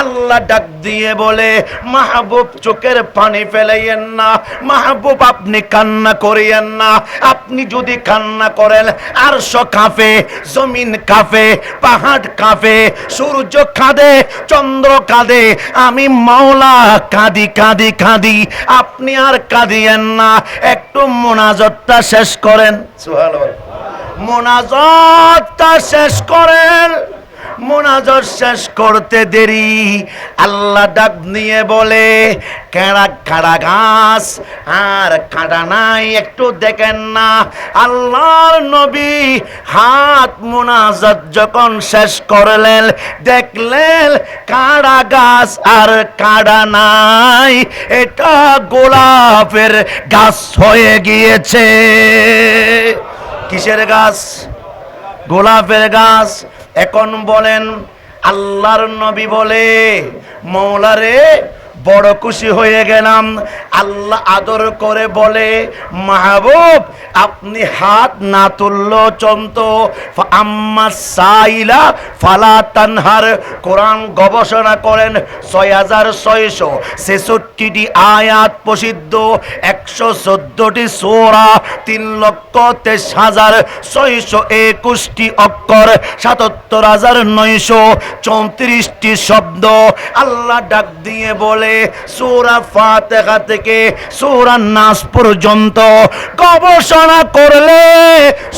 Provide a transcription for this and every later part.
আল্লাহ ডাক দিয়ে বলে, মাহবুব, চোখের পানি ফেলাইয়েন না। মাহবুব, আপনি কান্না করিয়েন না। আপনি যদি কান্না করেন, আরশ কাঁপে, জমিন কাঁপে, পাহাড় কাঁপে, সূর্য কাঁদে, চন্দ্র কাঁদে, আমি মাওলা কাঁদি কাঁদি কাঁদি। আপনি আর কাঁদিয়েন না। একটু মোনাজতটা শেষ করেন। মোনাজতটা শেষ করেন। মোনাজত শেষ করতে দেরি। আল্লাহ ডাক নিয়ে বলে, কেড়া কাড়া গাছ আর কাঁটা নাই, একটু দেখেন না। আল্লাহর নবী হাত মোনাজত যখন শেষ করলেন, দেখলেন কাড়া গাছ আর কাড়া নাই। এটা গোলাপের গাছ হয়ে গিয়েছে। কিসের গাছ? গোলাপের গাছ। এখন বলেন আল্লাহর নবী বলে মৌলারে বড় খুশি হয়ে গেলাম। আল্লাহ আদর করে বলে, মাহবুব, আপনি হাত না তুলল চন্ত আম্মা সাইলা ফালা তানহার। কোরআন গবেষণা করেন, ছয় হাজার ছয়শো ছেষট্টিটি আয়াত প্রসিদ্ধ। একশো চোদ্দটি সোরা, তিন লক্ষ তেইশ হাজার ছয়শো একুশটি অক্ষর, সাতাত্তর হাজার নয়শো চৌত্রিশটি শব্দ। আল্লাহ ডাক দিয়ে বলে সূরা ফাতেহা থেকে সুরা নাস পর্যন্ত গবেষণা করলে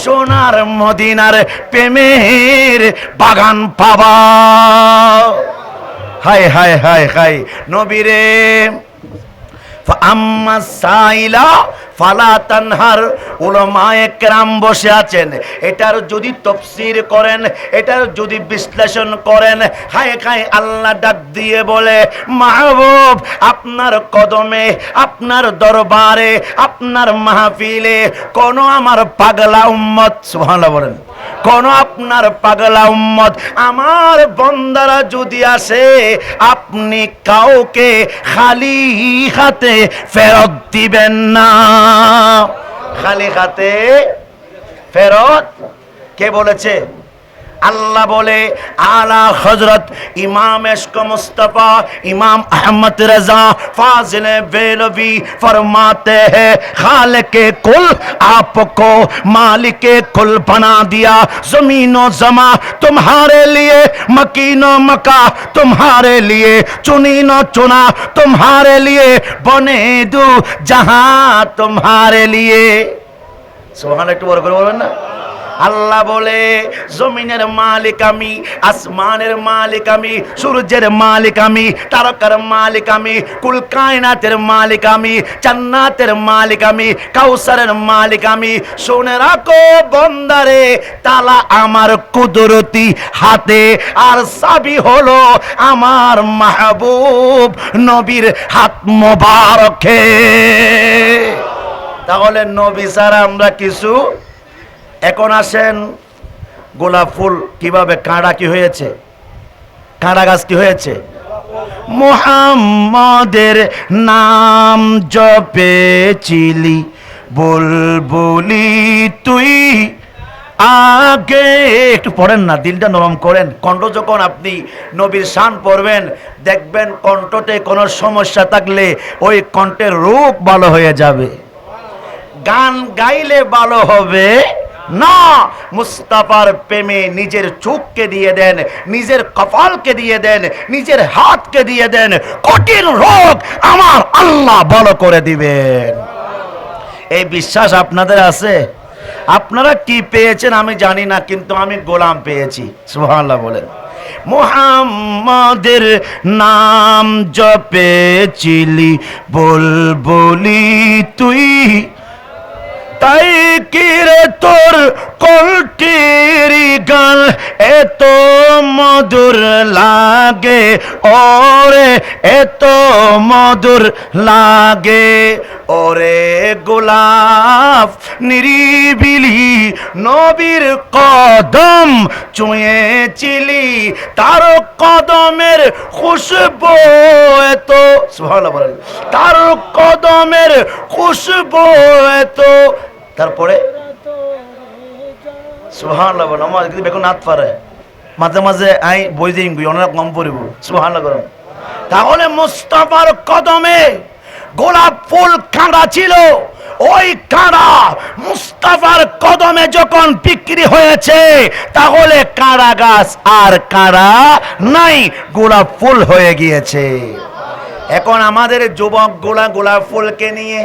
সোনার মদিনার প্রেমের বাগান পাবা। হায় হায় হায় হায়, নবীরে। আম্মা সাইলা ফালা তানহার উলামায়ে কেরাম বসে আছেন। এটার যদি তফসির করেন, এটার যদি বিশ্লেষণ করেন, হায় খায় আল্লাহ ডাক দিয়ে বলে, মাহবুব, আপনার কদমে, আপনার দরবারে, আপনার মাহফিলে কোন আমার পাগলা উম্মত, সুবহানাল্লাহ বলেন, কোন আপনার পাগলা উম্মত আমার বন্দারা যদি আসে, আপনি কাউকে খালি হাতে ফেরত দিবেন না। খালি হাতে ফেরত কে বলেছে? আল্লাহ বলে আলা হজরত ইমাম এশক মুস্তফা ইমাম আহমদ रजा फाजिल बेलवी फरमाते हैं खालिक कुल आपको मालिक कुल बना दिया जमीनो जमा तुम्हारे लिए मकीनो मका तुम्हारे लिए चुनीनो चुना तुम्हारे लिए बने दू जहां तुम्हारे लिए সোহান একটু বড় করে বলবেন না আল্লাহ বলে, জমিনের মালিক আমি, আসমানের মালিক আমি, সূর্যের মালিক আমি, তারকার মালিক আমি, কুল কায়নাতের মালিক আমি, জান্নাতের মালিক আমি, কাউসারের মালিক আমি। শুনে রাখো বন্দারে, তালা আমার কুদরতি হাতে, আর সাবি হলো আমার মাহবুব নবীর হাত মোবারকে। তাহলে নবী ছাড়া আমরা কিছু এখন আসেন, গোলাপ ফুল কীভাবে কাঁড়া কি হয়েছে? কাঁড়া গাছ কি হয়েছে? মোহাম্মদের নাম জপেছিলি বুলবুলি তুই আগে একটু পড়েন না, দিলটা নরম করেন। কণ্ঠ যখন আপনি নবীর শান পড়বেন, দেখবেন কণ্ঠতে কোনো সমস্যা থাকলে ওই কণ্ঠের রূপ ভালো হয়ে যাবে। গান গাইলে ভালো হবে। না, মুস্তাফার প্রেমে নিজের চোখকে দিয়ে দেন, নিজের কপালকে দিয়ে দেন, নিজের হাতকে দিয়ে দেন, কঠিন রোগ আমার আল্লাহ ভালো করে দিবেন। এই বিশ্বাস আপনাদের আছে? আপনারা কি পেয়েছেন আমি জানি না, কিন্তু আমি গোলাম পেয়েছি। সুবহানাল্লাহ বলেন। মোহাম্মদের নাম জপেছিলি, বলবলি তুই তাই কি রে তোর কলটিরি গান এত মধুর লাগে। ওরে, এত মধুর লাগে। ওরে গোলাপ, নিরিবিলি নবীর কদম চুঁয়েছিলি তার কদমের খুশবু এত, সুবহানাল্লাহ বলেন, তার কদমের খুশবু এত তারপরে, সুবহানাল্লাহ বলেন আমার কিন্তু বেগুন হাত পারে। মাঝে মাঝে আই বই দিই অনেক কম পড়িব। সুহান করুন তাহলে মুস্তাফার কদমে গোলাপ ফুল কাঁড়া ছিল। ওই কাঁড়া মুস্তাফার কদমে যখন বিক্রি হয়েছে, তাহলে কাঁড়া গাছ আর কাঁড়া নাই, গোলাপ ফুল হয়ে গিয়েছে। এখন আমাদের যুবক গোলা গোলাপ ফুলকে নিয়ে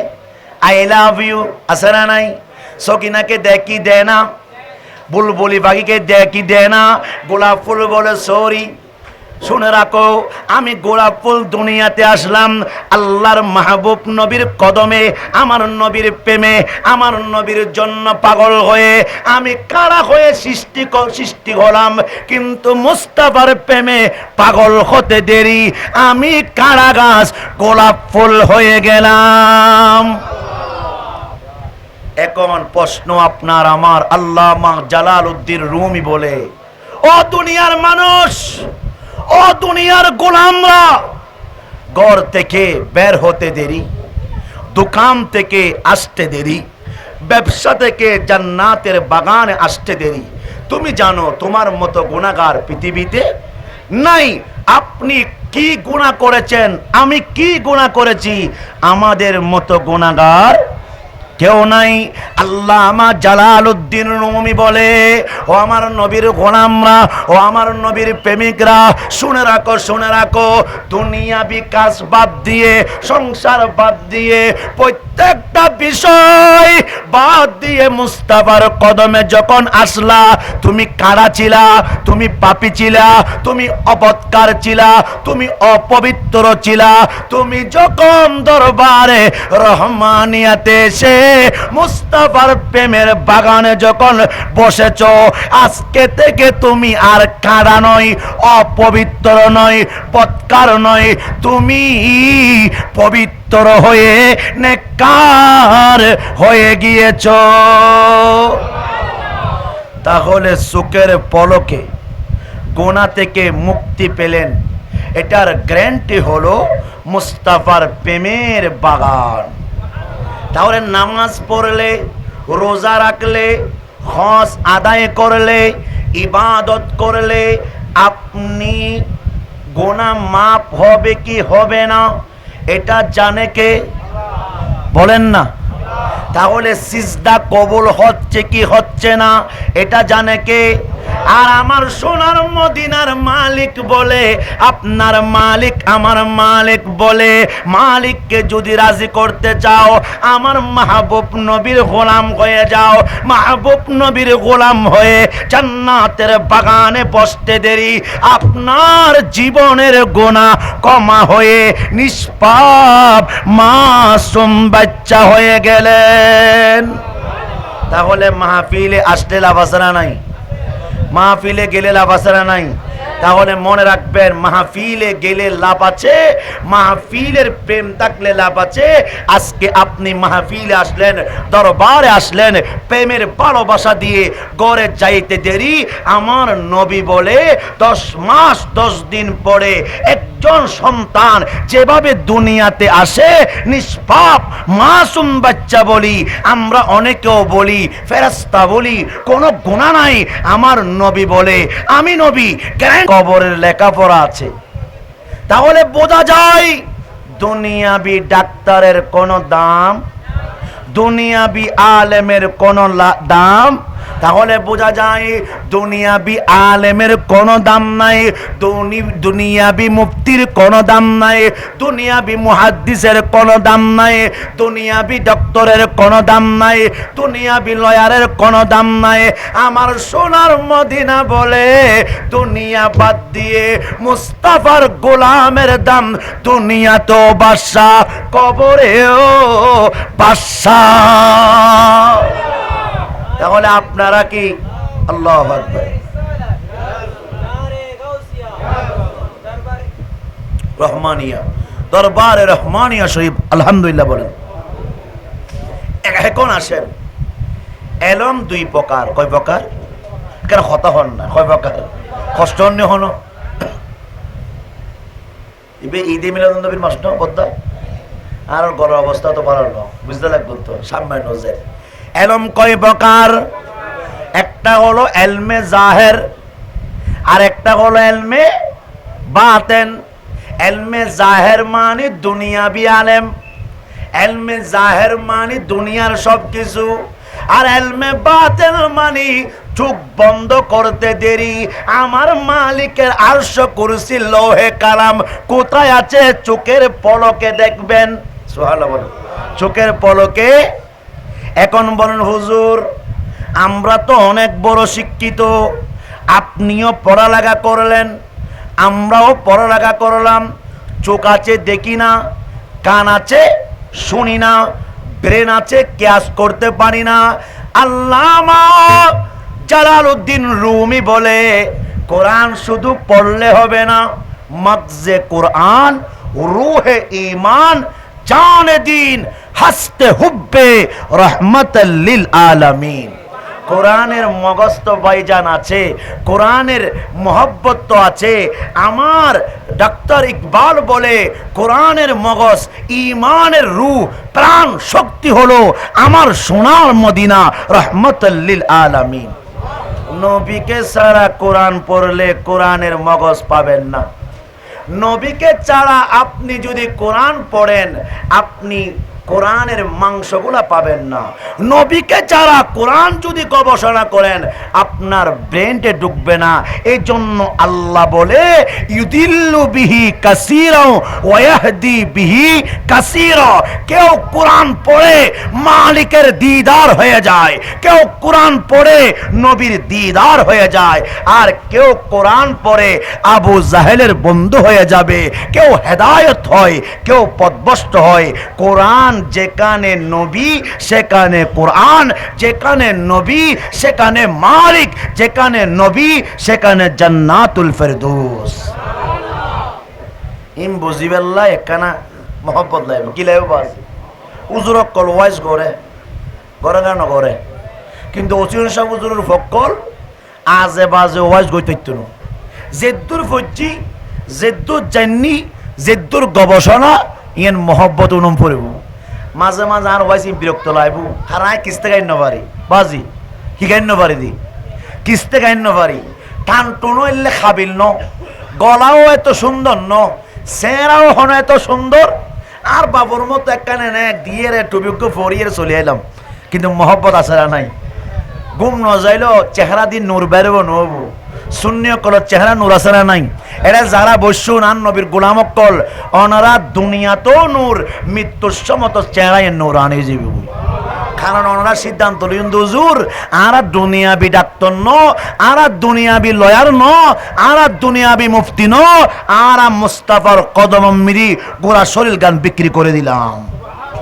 আই লাভ ইউ আছে না নাই। সকিনাকে দেখি দেয় না। বুলবুলি পাখিকে দেখি দেয় না। গোলাপ ফুল বলে সরি। শুনে রাখো, আমি গোলাপ ফুল দুনিয়াতে আসলাম আল্লাহর মাহবুব নবীর কদমে, আমার নবীর প্রেমে, আমার নবীর জন্য পাগল হয়ে আমি কারা হয়ে সৃষ্টি সৃষ্টি হলাম। কিন্তু মুস্তাফার প্রেমে পাগল হতে দেরি, আমি কারা গাছ গোলাপ ফুল হয়ে গেলাম। এখন প্রশ্ন আপনার, আমার আল্লামা জালাল উদ্দিন রুমি বলে, ও দুনিয়ার মানুষ, ও দুনিয়ার গোলামরা, ঘর থেকে বের হতে দেরি, দোকান থেকে আসতে দেরি, ব্যবসা থেকে জান্নাতের বাগানে আসতে দেরি, তুমি জানো তোমার মতো গুণাগার পৃথিবীতে নাই। আপনি কি গুণা করেছেন? আমি কি গুণা করেছি? আমাদের মতো গুণাগার কেউ নাই। আল্লাহ আমার জালাল উদ্দিন রুমি বলে, ও আমার নবীর গোলামরা, ও আমার নবীর প্রেমিকরা, শুনে রাখো শুনে রাখো, দুনিয়া বিকাশ বাদ দিয়ে, সংসার বাদ দিয়ে, প্রত্যেকটা বিষয় বাদ দিয়ে মুস্তাফার কদমে যখন আসলা, তুমি কারা ছিলা, তুমি পাপি ছিলা, তুমি অপৎকার ছিলা, তুমি অপবিত্র ছিলা, তুমি যখন দরবারে রহমানিয়াতে এসে মুস্তাফার প্রেমের বাগানে যখন বসেছ, আজকে থেকে তুমি আর কারা নয় অপবিত্র নয় পৎকার নয় তুমি পবিত্র হয়ে নেকার হয়ে গিয়েছ। তাহলে সুখের পলকে গোনা থেকে মুক্তি পেলেন। এটার গ্যারান্টি হলো মুস্তাফার প্রেমের বাগান। তাহলে নামাজ পড়লে, রোজা রাখলে, হজ আদায় করলে, ইবাদত করলে আপনি গোনা মাপ হবে কি হবে না, এটা জানে কে? বলেন না। তাহলে সিজদা কবুল হচ্ছে কি হচ্ছে না, এটা জানে কে? আর আমার সোনার মদিনার মালিক বলে, আপনার মালিক আমার মালিক বলে, মালিককে যদি রাজি করতে চাও, আমার মাহবুব নবীর গোলাম হয়ে যাও। মাহবুব নবীর গোলাম হয়ে জান্নাতের বাগানে বসতে দেরি। আপনার জীবনের গোনা কমা হয়ে নিষ্পাপ মাসুম বাচ্চা হয়ে গেলেন। তাহলে মাহফিলে আসলে লাভ নাই? মাহফিলে গেলে লাভ আছে না নাই? তাহলে মনে রাখবেন, মাহফিলে গেলে লাভ আছে, মাহফিলের প্রেম থাকলে লাভ আছে। আজকে আপনি মাহফিলে আসলেন, দরবারে আসলেন, প্রেমের ভালোবাসা দিয়ে গড়ে যাইতে দেরি। আমার নবী বলে, দশ মাস দশ দিন পরে একজন সন্তান যেভাবে দুনিয়াতে আসে, নিষ্পাপ, মাসুম বাচ্চা বলি, আমরা অনেকেও বলি ফেরাস্তা বলি, কোনো গুণা নাই, আমার নবী বলে, আমি নবী, কেন কবরের লেখাপড়া আছে? তাহলে বোঝা যায়, দুনিয়াবি ডাক্তারের কোনো দাম, দুনিয়াবি আলেমের কোনো দাম তাহলে বোঝা যায় দুনিয়াবি আলেমের কোনো দাম নাই দুনিয়াবি মুফতির কোনো দাম নাই, দুনিয়াবি মুহাদ্দিসের কোনো দাম নাই, দুনিয়াবি ডক্টরের কোনো দাম নাই, দুনিয়াবি লয়ারের কোনো দাম নাই। আমার সোনার মদিনা বলে, দুনিয়া বাদ দিয়ে মুস্তাফার গোলামের দাম, দুনিয়া তো বাদশা কবরেও বাদশা তাহলে আপনারা কি? আল্লাহ রহমানিয়া। দরবারে রহমানিয়া শরীফ, আলহামদুলিল্লাহ বলেন। এখন আসেন। এলম দুই প্রকার। কয় প্রকার? কেন হত হন না? কয় প্রকার? কষ্ট হন। হন ইবে ঈদে মিলাদ নবীর মাস না বদ্দা আর গড় অবস্থা তো ভালো না। বুঝতে লাগবে তো সামনে নজর। এলম কয় প্রকার? একটা হলো এলমে জাহের, আর একটা হলো এলমে বাতেন। এলমে জাহের মানে দুনিয়াবি আলেম। এলমে জাহের মানে দুনিয়ার সব কিছু আর এলমে বাতেন মানে চোখ বন্ধ করতে দেরি। আমার মালিকের আরশ কুরসি লোহে কালাম। কোথায় আছে? চোখের পলকে দেখবেন। বলুন। চোখের পলকে এখন বলেন, হুজুর, আমরা তো অনেক বড় শিক্ষিত। আপনিও পড়ালেখা করলেন, আমরাও পড়ালেখা করলাম। চোখ আছে দেখি না, কান আছে শুনি না, ব্রেন আছে ক্যাশ করতে পারি না। আল্লামা জালালউদ্দিন রুমি বলে, কোরআন শুধু পড়লে হবে না, মগজে কোরআন, রুহে ঈমান জান দিন, হাসতে হুব্বে রহমতাল্লিল আলামিন। কোরআনের মগস্ত বাইজান আছে, কোরআনের মহব্বত তো আছে। আমার ডাক্তার ইকবাল বলে, কোরআনের মগজ ইমানের রু প্রাণ শক্তি হলো আমার সোনার মদিনা রহমতাল্লিল আলামিন। নবীকে সারা কোরআন পড়লে কোরআনের মগজ পাবেন না। নবীকে ছাড়া আপনি যদি কোরআন পড়েন আপনি কোরআনের মাংসগুলা পাবেন না। নবীকে ছাড়া কোরআন যদি গবেষণা করেন, আপনার ব্রেনটে ঢুকবে না। এই জন্য আল্লাহ বলে, ইউদিল্লু বিহি কাসিরা ওয়াহদি বিহি কাসিরা। কেউ কোরআন পড়ে মালিকের দিদার হয়ে যায়। কেউ কোরআন পড়ে নবীর দিদার হয়ে যায়। আর কেউ কোরআন পড়ে আবু জাহেলের বন্ধু হয়ে যাবে। কেউ হেদায়ত হয়, কেউ পদভস্ত হয়। কোরআন যেখানে নবী, সেখানে কোরআন, যেখানে নবী, সেখানে মালিক, যেখানে নবী, সেখানে জান্নাতুল ফেরদৌস। ইম বুঝিবেল্লা একখানা মহব্বত লাইব কি লাইব বাস উজুরক কল ওয়াইজ করে করে না নগরে কিন্তু অচিন সাহ উজুরের ফকল আজে বাজে ওয়াইজ গই তৈত্য জেদ্দুর ফজ্জি জেদ্দুর জান্নি, জেদ্দুর গবেষণা, ইয়ান মহব্বত উনম পড়িব। মাঝে মাঝে আর ওয়াইজ বিরক্ত লাইব হারায়, কিস্তে গাইন পারি বাজি, কি গাইন পারি দি? কিস্তে গাইন পারি টান টুনো এলে খাবিল ন। গলাও এত সুন্দর ন। চেহারাও হন এত সুন্দর। আর বাবুর মতো একখানে নে, দিয়ে রে টুবিকে ফরিয়ে চলে এলাম কিন্তু মহব্বত আছে নাই। ঘুম ন যাইলো চেহারা দিন নূর বেরোব নব। শূন্য কলত চেহারা নূর না নাই? এরা যারা বসু নান নবীর গোলামক কল অনারা দুনিয়াতেও নূর মৃত্যুর সমত চেহারায় নূর আনে যাবে কারণ ওনারা সিদ্ধান্ত লিন দুজুর আরা দুনিয়াবি ডাক্তার ন আরা দুনিয়াবি লয়ার ন আরা দুনিয়াবি মুফতি ন আরা মুস্তাফার কদম মিরি গোড়া শরীর গান বিক্রি করে দিলাম।